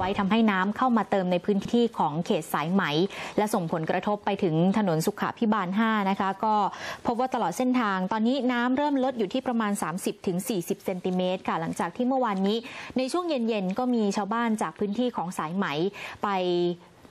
ไว้ทำให้น้ำเข้ามาเติมในพื้นที่ของเขตสายไหม และส่งผลกระทบไปถึงถนนสุขาพิบาล 5 นะคะ ก็พบว่าตลอดเส้นทาง ตอนนี้น้ำเริ่มลดอยู่ที่ประมาณ 30-40 เซนติเมตรค่ะหลังจากที่เมื่อวานนี้ ในช่วงเย็นๆก็มีชาวบ้านจากพื้นที่ของสายไหมไป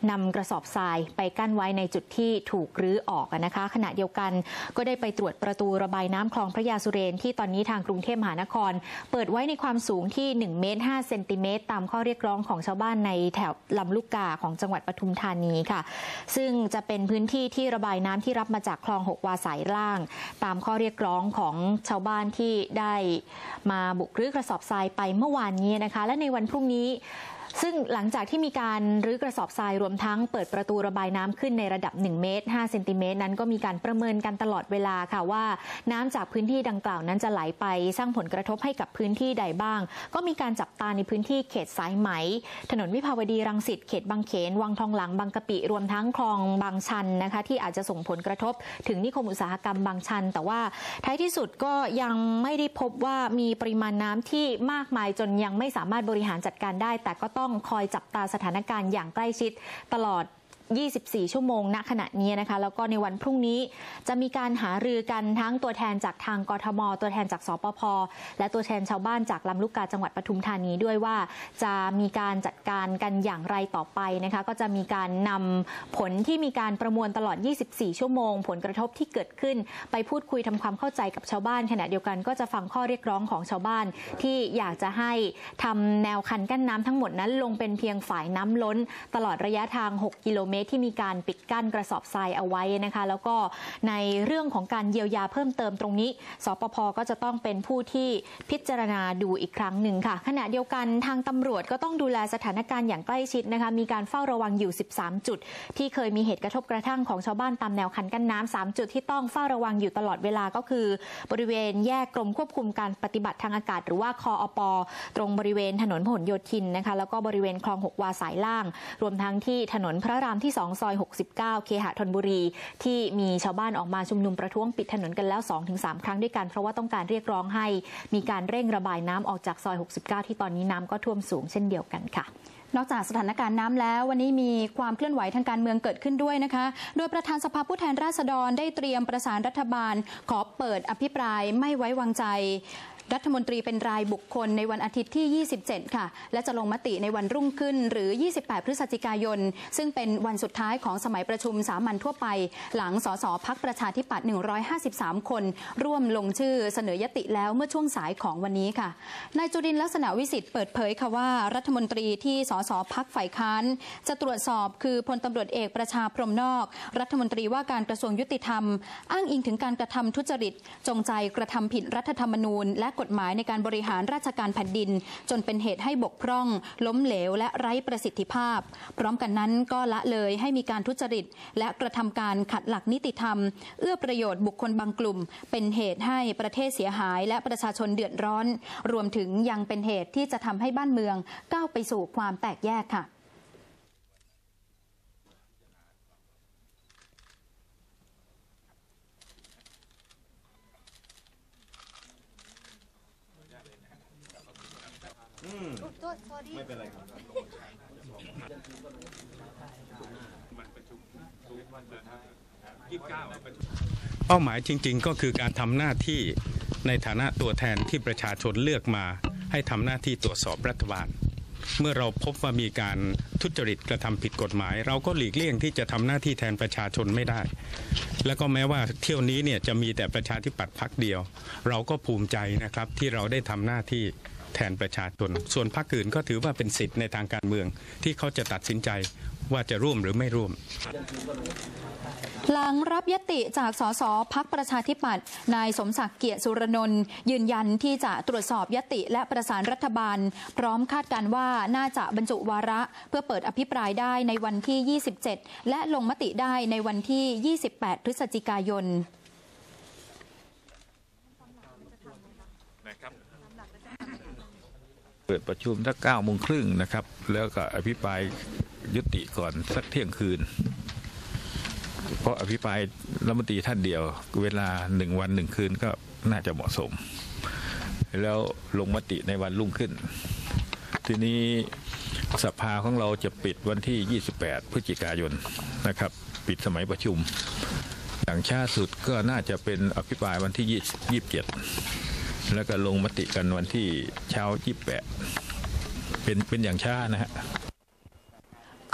นำกระสอบทรายไปกั้นไว้ในจุดที่ถูกรื้อออกนะคะ ขณะเดียวกันก็ได้ไปตรวจประตูระบายน้ำคลองพระยาสุเรนที่ตอนนี้ทางกรุงเทพมหานคร เปิดไว้ในความสูงที่1เมตร5เซนติเมตรตามข้อเรียกร้องของชาวบ้านในแถวลำลูกกาของจังหวัดปทุมธานีค่ะ ซึ่งจะเป็นพื้นที่ที่ระบายน้ำที่รับมาจากคลองหกวาสายล่าง ตามข้อเรียกร้องของชาวบ้านที่ได้มาบุกรื้อกระสอบทรายไปเมื่อวานนี้นะคะ และในวันพรุ่งนี้ ซึ่งหลังจากที่มีการรื้อกระสอบทรายรวมทั้งเปิดประตูระบายน้ำขึ้นในระดับ 1 เมตร5เซนติเมตรนั้นก็มีการประเมินกันตลอดเวลาค่ะว่า น้ำจากพื้นที่ดังกล่าวนั้นจะไหลไป สร้างผลกระทบให้กับพื้นที่ใดบ้าง ก็มีการจับตาในพื้นที่เขตสายไหม ถนนวิภาวดีรังสิตเขตบางเขน วังทองหลังบางกะปิรวมทั้งคลองบางชันนะคะที่อาจจะส่งผลกระทบ ถึงนิคมอุตสาหกรรมบางชัน แต่ว่าท้ายที่สุดก็ยังไม่ได้พบว่ามีปริมาณน้ำที่มากมายจนยังไม่สามารถบริหารจัดการได้ แต่ก็ต้องคอยจับตาสถานการณ์อย่างใกล้ชิดตลอด 24 ชั่วโมงณขณะนี้นะคะ แล้วก็ในวันพรุ่งนี้จะมีการหารือกันทั้งตัวแทนจากทางกทม ตัวแทนจากสปพและตัวแทนชาวบ้านจากลำลูกกาจังหวัดปทุมธานีด้วยว่าจะมีการจัดการกันอย่างไรต่อไปนะคะ ก็จะมีการนำผลที่มีการประมวลตลอด 24 ชั่วโมง ผลกระทบที่เกิดขึ้น ไปพูดคุยทำความเข้าใจกับชาวบ้านขณะเดียวกันก็จะฟังข้อเรียกร้องของชาวบ้าน ที่อยากจะให้ทำแนวคันกั้นน้ำทั้งหมดนั้นลงเป็นเพียงฝ่ายน้ำล้น ตลอดระยะทาง 6 กิโลเมตรที่มีการปิดกั้นกระสอบทรายเอาไว้นะคะ แล้วก็ในเรื่องของการเยียวยาเพิ่มเติมตรงนี้ สปพก็จะต้องเป็นผู้ที่พิจารณาดูอีกครั้งหนึ่งค่ะ ขณะเดียวกันทางตำรวจก็ต้องดูแลสถานการณ์อย่างใกล้ชิดนะคะ มีการเฝ้าระวังอยู่ 13 จุด ที่เคยมีเหตุกระทบกระทั่งของชาวบ้านตามแนวคันกั้นน้ำ3จุดที่ต้องเฝ้าระวังอยู่ตลอดเวลาก็คือ บริเวณแยกกรมควบคุมการปฏิบัติทางอากาศ หรือว่าคออปตรงบริเวณถนนพหลโยธินนะคะ แล้วก็บริเวณคลอง6วาสายล่าง รวมทั้งที่ถนนพระรามที่ที่ 2 ซอย 69 เคหะธนบุรี ที่มีชาวบ้านออกมาชุมนุมประท้วงปิดถนนกันแล้ว 2-3 ครั้งด้วยกัน เพราะว่าต้องการเรียกร้องให้มีการเร่งระบายน้ำออกจากซอย 69 ที่ตอนนี้น้ำก็ท่วมสูงเช่นเดียวกันค่ะ นอกจากสถานการณ์น้ำแล้ว วันนี้มีความเคลื่อนไหวทางการเมืองเกิดขึ้นด้วยนะคะ โดยประธานสภาผู้แทนราษฎรได้เตรียมประสานรัฐบาล ขอเปิดอภิปรายไม่ไว้วางใจ รัฐมนตรีเป็นรายบุคคลในวันอาทิตย์ที่ 27 ค่ะ และจะลงมติในวันรุ่งขึ้นหรือ 28 พฤศจิกายน ซึ่งเป็นวันสุดท้ายของสมัยประชุมสามัญทั่วไป หลังสสพักประชาธิปัตย์ 153 คน ร่วมลงชื่อเสนอยติแล้วเมื่อช่วงสายของวันนี้ค่ะนายจุรินทร์ลักษณะวิสิทธิ์เปิดเผยค่ะว่ารัฐมนตรีที่สสพักฝ่ายค้าน จะตรวจสอบคือพลตำรวจเอกประชาพรหมนอก รัฐมนตรีว่าการกระทรวงยุติธรรม อ้างอิงถึงการกระทำทุจริต จงใจกระทำผิดรัฐธรรมนูญ และกฎหมายในการบริหารราชการแผ่นดิน จนเป็นเหตุให้บกพร่อง ล้มเหลว และไร้ประสิทธิภาพ พร้อมกันนั้นก็ละเลยให้มีการทุจริต และกระทำการขัดหลักนิติธรรม เอื้อประโยชน์บุคคลบางกลุ่ม เป็นเหตุให้ประเทศเสียหาย และประชาชนเดือดร้อน รวมถึงยังเป็นเหตุที่จะทำให้บ้านเมืองก้าวไปสู่ความแตกแยกค่ะไม่เป็นไรครับเป้าหมายจริง ๆ ก็คือการทำหน้าที่ในฐานะตัวแทนที่ประชาชนเลือกมา ให้ทำหน้าที่ตรวจสอบรัฐบาล เมื่อเราพบว่ามีการทุจริตกระทำผิดกฎหมาย เราก็หลีกเลี่ยงที่จะทำหน้าที่แทนประชาชนไม่ได้ แล้วก็แม้ว่าเที่ยวนี้เนี่ยจะมีแต่ประชาธิปัตย์พักเดียว เราก็ภูมิใจนะครับที่เราได้ทำหน้าที่ แทนประชาชน ส่วนพรรคอื่นก็ถือว่าเป็นสิทธิ์ในทางการเมือง ที่เขาจะตัดสินใจว่าจะร่วมหรือไม่ร่วม หลังรับยติจากสสพักประชาธิปัตย์นายสมศักดิ์เกียรติสุรนนท์ยืนยันที่จะตรวจสอบยติและประสานรัฐบาล พร้อมคาดการณ์ว่าน่าจะบรรจุวาระ เพื่อเปิดอภิปรายได้ในวันที่ 27 และลงมติได้ในวันที่ 28 พฤศจิกายน เปิดประชุมสักเก้าโมงครึ่งนะครับ แล้วก็อภิปรายยุติก่อนสักเที่ยงคืน เพราะอภิปรายรัฐมนตรีท่านเดียว เวลาหนึ่งวันหนึ่งคืนก็น่าจะเหมาะสม แล้วลงมติในวันรุ่งขึ้น ทีนี้สภาของเราจะปิดวันที่ 28 พฤศจิกายนนะครับ ปิดสมัยประชุมอย่างช้าสุดก็น่าจะเป็นอภิปรายวันที่20 27 แล้วก็ลงมติกันวันที่เช้าที่แปดเป็นเป็นอย่างช้านะฮะ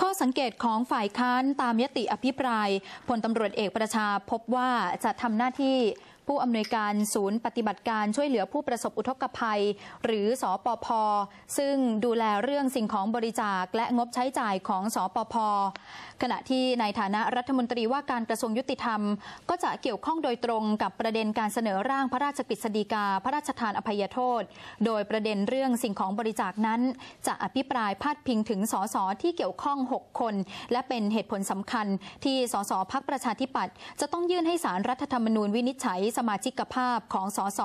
ข้อสังเกตของฝ่ายค้านตามยติอภิปรายพลตำรวจเอกประชาพบว่าจะทำหน้าที่ ผู้อำนวยการศูนย์ปฏิบัติการช่วยเหลือผู้ประสบอุทกภัย หรือสอปพ ซึ่งดูแลเรื่องสิ่งของบริจาคและงบใช้จ่ายของสอปพ ขณะที่ในฐานะรัฐมนตรีว่าการกระทรวงยุติธรรม ก็จะเกี่ยวข้องโดยตรงกับประเด็นการเสนอร่างพระราชกฤษฎีกา พระราชทานอภัยโทษ โดยประเด็นเรื่องสิ่งของบริจาคนั้น จะอภิปรายพาดพิงถึงสสที่เกี่ยวข้อง 6 คน และเป็นเหตุผลสำคัญที่สสพักประชาธิปัตย์จะต้องยื่นให้สารรัฐธรรมนูญวินิจฉัยสมาชิกภาพของสส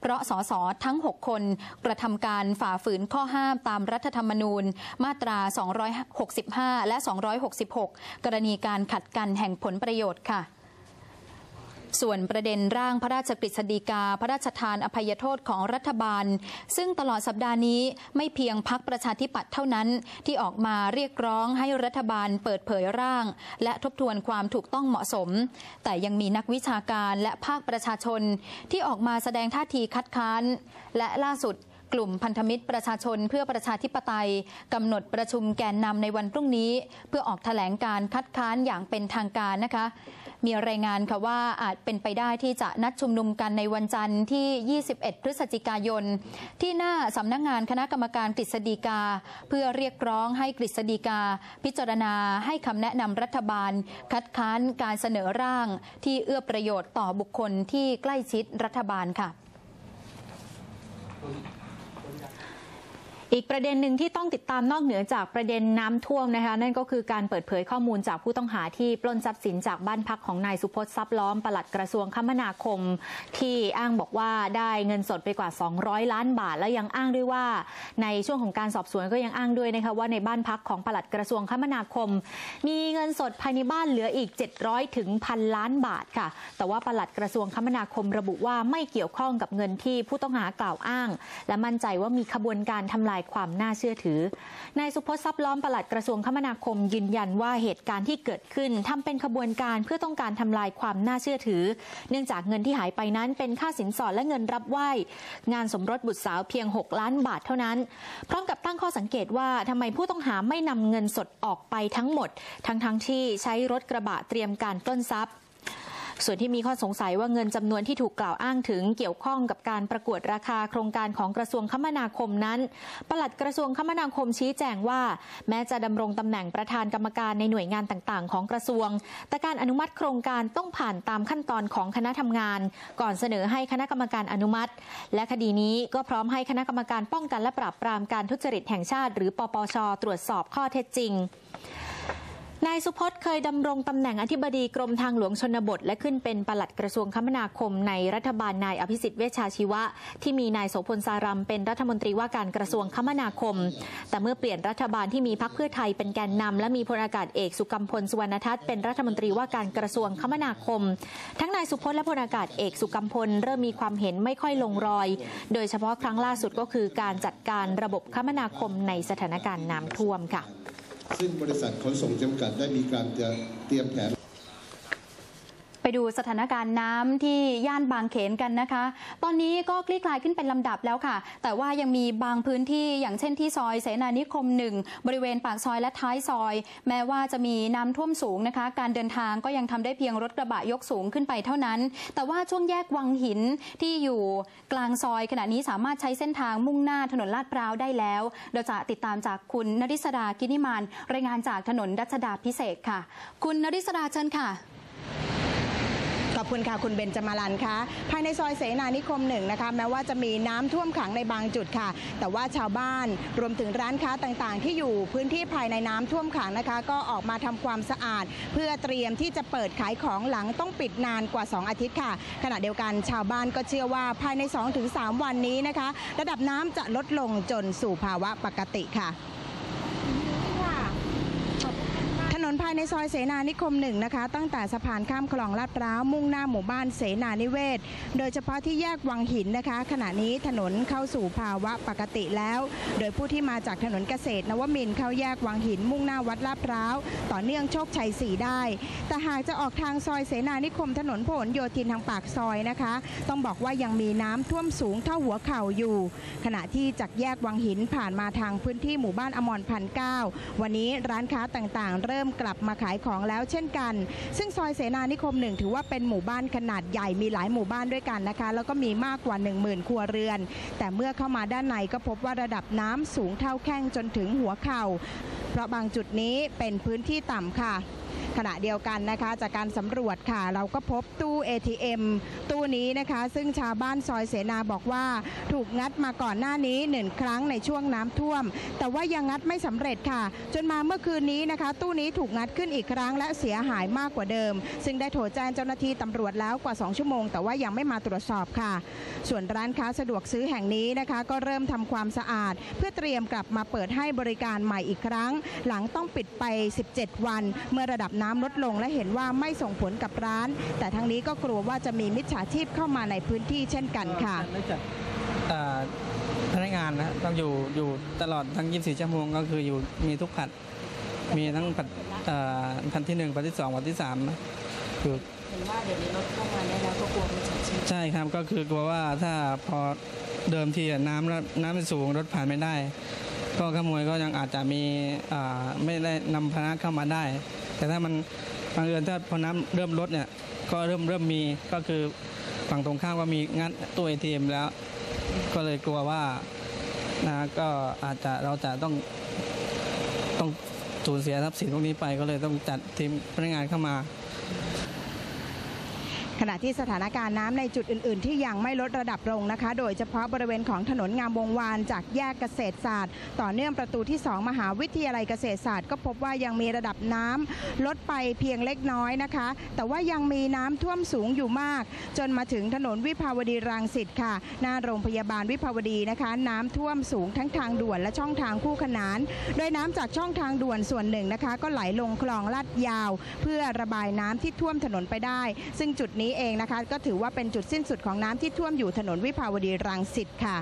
เพราะสส ทั้ง 6 คน กระทำการฝ่าฝืนข้อห้ามตามรัฐธรรมนูญ มาตรา 265 และ 266 กรณีการขัดกันแห่งผลประโยชน์ค่ะ ส่วนประเด็นร่างพระราชกฤษฎีกา พระราชทานอภัยโทษของรัฐบาล ซึ่งตลอดสัปดาห์นี้ไม่เพียงพักประชาธิปัตย์เท่านั้น ที่ออกมาเรียกร้องให้รัฐบาลเปิดเผยร่าง และทบทวนความถูกต้องเหมาะสม แต่ยังมีนักวิชาการและภาคประชาชน ที่ออกมาแสดงท่าทีคัดค้าน และล่าสุดกลุ่มพันธมิตรประชาชนเพื่อประชาธิปไตยกำหนดประชุมแกนนำในวันพรุ่งนี้ เพื่อออกแถลงการคัดค้านอย่างเป็นทางการนะคะ มีรายงานค่ะว่าอาจเป็นไปได้ที่จะนัดชุมนุมกันในวันจันทร์ที่ 21 พฤศจิกายน ที่หน้าสำนักงงานคณะกรรมการกฤษฎีกา เพื่อเรียกร้องให้กฤษฎีกา พิจารณาให้คำแนะนำรัฐบาล คัดค้านการเสนอร่าง ที่เอื้อประโยชน์ต่อบุคคลที่ใกล้ชิดรัฐบาลค่ะ อีกประเด็นหนึ่งที่ต้องติดตามนอกเหนือจากประเด็นน้ำท่วมนะคะนั่นก็คือการเปิดเผยข้อมูลจากผู้ต้องหาที่ปล้นทรัพย์สินจากบ้านพักของนายสุพจน์ทรัพย์ล้อมปลัดกระทรวงคมนาคม ที่อ้างบอกว่าได้เงินสดไปกว่า 200 ล้านบาท แล้วยังอ้างด้วยว่าในช่วงของการสอบสวนก็ยังอ้างด้วยนะคะว่าในบ้านพักของปลัดกระทรวงคมนาคม มีเงินสดภายในบ้านเหลืออีก 700ถึงพันล้านบาทค่ะ แต่ว่าปลัดกระทรวงคมนาคมระบุว่าไม่เกี่ยวข้องกับเงินที่ผู้ต้องหากล่าวอ้าง และมั่นใจว่ามีขบวนการทำลายความน่าเชื่อถือนายสุพจน์ทรัพย์ล้อมปลัดกระทรวงคมนาคมยืนยันว่าเหตุการณ์ที่เกิดขึ้นทำเป็นขบวนการเพื่อต้องการทำลายความน่าเชื่อถือ เนื่องจากเงินที่หายไปนั้นเป็นค่าสินสอดและเงินรับไหว้งานสมรสบุตรสาวเพียง 6 ล้านบาทเท่านั้น พร้อมกับตั้งข้อสังเกตว่าทำไมผู้ต้องหาไม่นำเงินสดออกไปทั้งหมด ทั้งๆทที่ใช้รถกระบะเตรียมการปล้นทรัพย์ ส่วนที่มีข้อสงสัยว่าเงินจำนวนที่ถูกกล่าวอ้างถึงเกี่ยวข้องกับการประกวดราคาโครงการของกระทรวงคมนาคมนั้น ปลัดกระทรวงคมนาคมชี้แจงว่า แม้จะดำรงตำแหน่งประธานกรรมการในหน่วยงานต่างๆ ของกระทรวง แต่การอนุมัติโครงการต้องผ่านตามขั้นตอนของคณะทำงาน ก่อนเสนอให้คณะกรรมการอนุมัติ และคดีนี้ก็พร้อมให้คณะกรรมการป้องกันและปราบปรามการทุจริตแห่งชาติ หรือปปชตรวจสอบข้อเท็จจริง นายสุพจน์เคยดำรงตำแหน่งอธิบดีกรมทางหลวงชนบท และขึ้นเป็นปลัดกระทรวงคมนาคมในรัฐบาลนายอภิสิทธิ์เวชชาชีวะ ที่มีนายโสพลสารัมเป็นรัฐมนตรีว่าการกระทรวงคมนาคม แต่เมื่อเปลี่ยนรัฐบาลที่มีพรรคเพื่อไทยเป็นแกนนำและมีพลอากาศเอกสุกัมพลสุวรรณทัศน์เป็นรัฐมนตรีว่าการกระทรวงคมนาคม ทั้งนายสุพจน์และพลอากาศเอกสุกัมพลเริ่มมีความเห็นไม่ค่อยลงรอย โดยเฉพาะครั้งล่าสุดก็คือการจัดการระบบคมนาคมในสถานการณ์น้ำท่วมค่ะ ซึ่งบริษัทขนส่งจำกัดได้มีการจะเตรียมแผน ไปดูสถานการณ์น้ำที่ย่านบางเขนกันนะคะ ตอนนี้ก็คลี่คลายขึ้นเป็นลำดับแล้วค่ะ แต่ว่ายังมีบางพื้นที่อย่างเช่นที่ซอยเสนานิคมหนึ่งบริเวณปากซอยและท้ายซอย แม้ว่าจะมีน้ำท่วมสูงนะคะ การเดินทางก็ยังทำได้เพียงรถกระบะยกสูงขึ้นไปเท่านั้น แต่ว่าช่วงแยกวังหินที่อยู่กลางซอยขณะนี้สามารถใช้เส้นทางมุ่งหน้าถนนลาดพร้าวได้แล้ว เราจะติดตามจากคุณนริศดากินิมานรายงานจากถนนรัชดาพิเศษค่ะ คุณนริศดาเชิญค่ะ คุณค่ะ คุณเบนจมารันคะภายในซอยเสนานิคมหนึ่งนะคะ แม้ว่าจะมีน้ำท่วมขังในบางจุดค่ะ แต่ว่าชาวบ้านรวมถึงร้านค้าต่างๆ ที่อยู่พื้นที่ภายในน้ำท่วมขังนะคะ ก็ออกมาทำความสะอาด เพื่อเตรียมที่จะเปิดขายของหลังต้องปิดนานกว่า 2 อาทิตย์ค่ะ ขณะเดียวกันชาวบ้านก็เชื่อว่าภายใน 2-3 วันนี้นะคะ ระดับน้ำจะลดลงจนสู่ภาวะปกติค่ะ ถ นภายในซอยเสนานิคมหนึ่งนะคะ ตั้งแต่สะพานข้ามคลองลาดพร้าวมุ่งหน้าหมู่บ้านเสนานิเวศ โดยเฉพาะที่แยกวังหินนะคะ ขณะนี้ถนนเข้าสู่ภาวะปกติแล้ว โดยผู้ที่มาจากถนนเกษตรนวมินเข้าแยกวังหิน มุ่งหน้าวัดลาดพร้าวต่อเนื่องโชคชัยสีได้ แต่หากจะออกทางซอยเสนานิคม ถนนพหลโยธินทางปากซอยนะคะ ต้องบอกว่ายังมีน้ำท่วมสูงเท่าหัวเข่าอยู่ ขณะที่จากแยกวังหินผ่านมาทางพื้นที่หมู่บ้านอมรพันเก้าวันนี้ร้านค้าต่างๆ เริ่มกลับมาขายของแล้วเช่นกัน ซึ่งซอยเสนานิคมหนึ่งถือว่าเป็นหมู่บ้านขนาดใหญ่มีหลายหมู่บ้านด้วยกันนะคะ แล้วก็มีมากกว่า 1 0,000 ครัวเรือน แต่เมื่อเข้ามาด้านในก็พบว่าระดับน้ำสูงเท่าแข้งจนถึงหัวเข่า เพราะบางจุดนี้เป็นพื้นที่ต่ำค่ะ ขณะเดียวกันนะคะ จากการสำรวจค่ะ เราก็พบตู้ ATM ตู้นี้นะคะ ซึ่งชาวบ้านซอยเสนาบอกว่า ถูกงัดมาก่อนหน้านี้หนึ่งครั้งในช่วงน้ำท่วม แต่ว่ายังงัดไม่สำเร็จค่ะ จนมาเมื่อคืนนี้นะคะ ตู้นี้ถูกงัดขึ้นอีกครั้งและเสียหายมากกว่าเดิม ซึ่งได้โทรแจ้งเจ้าหน้าที่ตำรวจแล้วกว่า 2 ชั่วโมง แต่ว่ายังไม่มาตรวจสอบค่ะ ส่วนร้านค้าสะดวกซื้อแห่งนี้นะคะ ก็เริ่มทำความสะอาด เพื่อเตรียมกลับมาเปิดให้บริการใหม่อีกครั้ง หลังต้องปิดไป 17 วัน เมื่อระดับน้ำลดลงและเห็นว่าไม่ส่งผลกับร้าน แต่ทั้งนี้ก็กลัวว่าจะมีมิจฉาชีพเข้ามาในพื้นที่เช่นกันค่ะเนื่องจากเอ่อพนักงานนะต้องอยู่อยู่ตลอดทั้ง 24 ชั่วโมงก็คืออยู่มีทุกผัด มีทั้งผัดเอ่อผัดที่หนึ่งผัดที่สองผัดที่สามนะอยู่เห็นว่าเดี๋ยวนี้รถเข้ามาได้แล้วก็กลัวมิจฉาชีพใช่ครับก็คือกลัวว่าถ้าพอเดิมทีอะน้ำแล้วน้ำมันสูงรถผ่านไม่ได้ ก็ขโมยก็ยังอาจจะมีไม่ได้นำพนักเข้ามาได้ แต่ถ้ามันบางเอิญถ้าพอน้ำเริ่มลดเนี่ยก็เริ่มเริ่มมีก็คือฝั่งตรงข้ามก็มีงัดตู้ ATM แล้ว ก็เลยกลัวว่านะก็อาจจะเราจะต้องต้องสูญเสียทรัพย์สินพวกนี้ไป ก็เลยต้องจัดทีมพนักงานเข้ามา ขณะที่สถานการณ์น้ำในจุดอื่น ๆ ที่ยังไม่ลดระดับลงนะคะ โดยเฉพาะบริเวณของถนนงามวงวานจากแยกเกษตรศาสตร์ ต่อเนื่องประตูที่ 2 มหาวิทยาลัยเกษตรศาสตร์ ก็พบว่ายังมีระดับน้ำลดไปเพียงเล็กน้อยนะคะ แต่ว่ายังมีน้ำท่วมสูงอยู่มาก จนมาถึงถนนวิภาวดีรังสิตค่ะ หน้าโรงพยาบาลวิภาวดีนะคะ น้ำท่วมสูงทั้งทางด่วนและช่องทางคู่ขนาน โดยน้ำจากช่องทางด่วนส่วนหนึ่งนะคะ ก็ไหลลงคลองลาดยาว เพื่อระบายน้ำที่ท่วมถนนไปได้ ซึ่งจุดนี้เองนะคะ ก็ถือว่าเป็นจุดสิ้นสุดของน้ำที่ท่วมอยู่ถนนวิภาวดีรังสิตค่ะ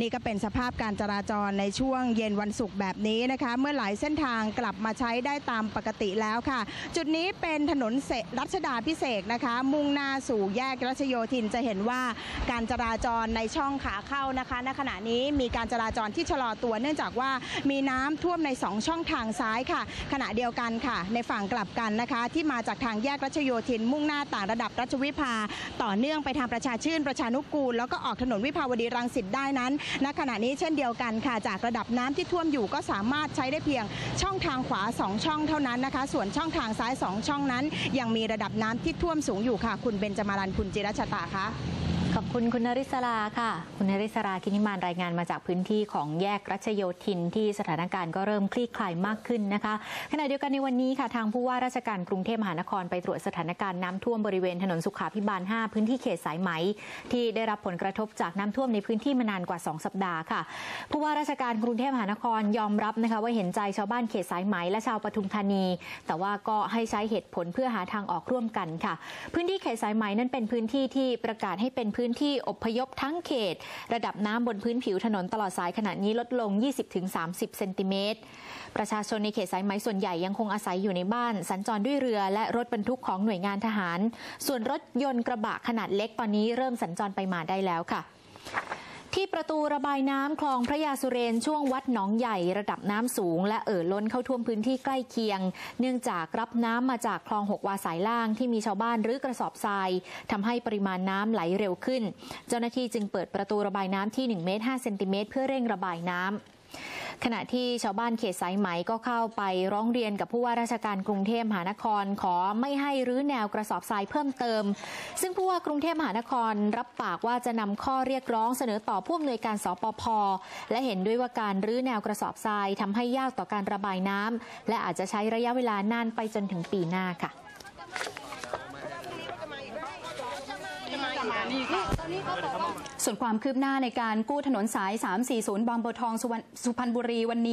นี่ก็เป็นสภาพการจราจรในช่วงเย็นวันศุกร์แบบนี้นะคะ เมื่อหลายเส้นทางกลับมาใช้ได้ตามปกติแล้วค่ะ จุดนี้เป็นถนนเสรัชดาพิเศษนะคะ มุ่งหน้าสู่แยกรัชโยธินจะเห็นว่าการจราจรในช่องขาเข้านะคะณขณะนี้มีการจราจรที่ชะลอตัว เนื่องจากว่ามีน้ำท่วมใน 2 ช่องทางซ้ายค่ะ ขณะเดียวกันค่ะ ในฝั่งกลับกันนะคะ ที่มาจากทางแยกรัชโยธิน มุ่งหน้าต่างระดับรัชวิภา ต่อเนื่องไปทางประชาชื่นประชานุกูล แล้วก็ออกถนนวิภาวดีรังสิตได้นั้นณขณะนี้เช่นเดียวกันค่ะ จากระดับน้ำที่ท่วมอยู่ก็สามารถใช้ได้เพียงช่องทางขวา 2 ช่องเท่านั้นนะคะ ส่วนช่องทางซ้าย 2 ช่องนั้น ยังมีระดับน้ำที่ท่วมสูงอยู่ค่ะ คุณเบนจมารันคุณจิรชตาคะ ขอบคุณคุณนริศราค่ะ คุณนริศรากินิมานรายงานมาจากพื้นที่ของแยกรัชโยธินที่สถานการณ์ก็เริ่มคลี่คลายมากขึ้นนะคะขณะเดียวกันในวันนี้ค่ะทางผู้ว่าราชการกรุงเทพมหานครไปตรวจสถานการณ์น้ำท่วมบริเวณถนนสุขาพิบาล 5 พื้นที่เขตสายไหม ที่ได้รับผลกระทบจากน้ำท่วมในพื้นที่มานานกว่า 2 สัปดาห์ค่ะ ผู้ว่าราชการกรุงเทพมหานครยอมรับนะคะว่าเห็นใจชาวบ้านเขตสายไหมและชาวปทุมธานี แต่ว่าก็ให้ใช้เหตุผลเพื่อหาทางออกร่วมกันค่ะ พื้นที่เขตสายไหมนั้นเป็นพื้นที่ที่ประกาศให้เป็นพื้นที่อพยพทั้งเขต ระดับน้ำบนพื้นผิวถนนตลอดสายขณะนี้ลดลง 20-30 เซนติเมตร ประชาชนในเขตสายไหมส่วนใหญ่ยังคงอาศัยอยู่ในบ้าน สัญจรด้วยเรือและรถบรรทุกของหน่วยงานทหาร ส่วนรถยนต์กระบะขนาดเล็กตอนนี้เริ่มสัญจรไปมาได้แล้วค่ะ ที่ประตูระบายน้ำคลองพระยาสุเรนช่วงวัดหนองใหญ่ระดับน้ำสูง และเอ่อล้นเข้าท่วมพื้นที่ใกล้เคียง เนื่องจากรับน้ำมาจากคลองหกวาสายล่างที่มีชาวบ้านรื้อกระสอบทรายทำให้ปริมาณน้ำไหลเร็วขึ้น เจ้าหน้าที่จึงเปิดประตูระบายน้ำที่1เมตร5เซนติเมตรเพื่อเร่งระบายน้ำ ขณะที่ชาวบ้านเขตสายไหมก็เข้าไปร้องเรียนกับผู้ว่าราชการกรุงเทพมหานครขอไม่ให้รื้อแนวกระสอบทรายเพิ่มเติม ซึ่งผู้ว่ากรุงเทพมหานครรับปากว่าจะนำข้อเรียกร้องเสนอต่อผู้อำนวยการสปพและเห็นด้วยว่าการรื้อแนวกระสอบทรายทำให้ยากต่อการระบายน้ำและอาจจะใช้ระยะเวลานานไปจนถึงปีหน้าค่ะ ส่วนความคืบหน้าในการกู้ถนนสาย 340 บางบัวทองสุวรรณสุพรรณบุรีวันนี้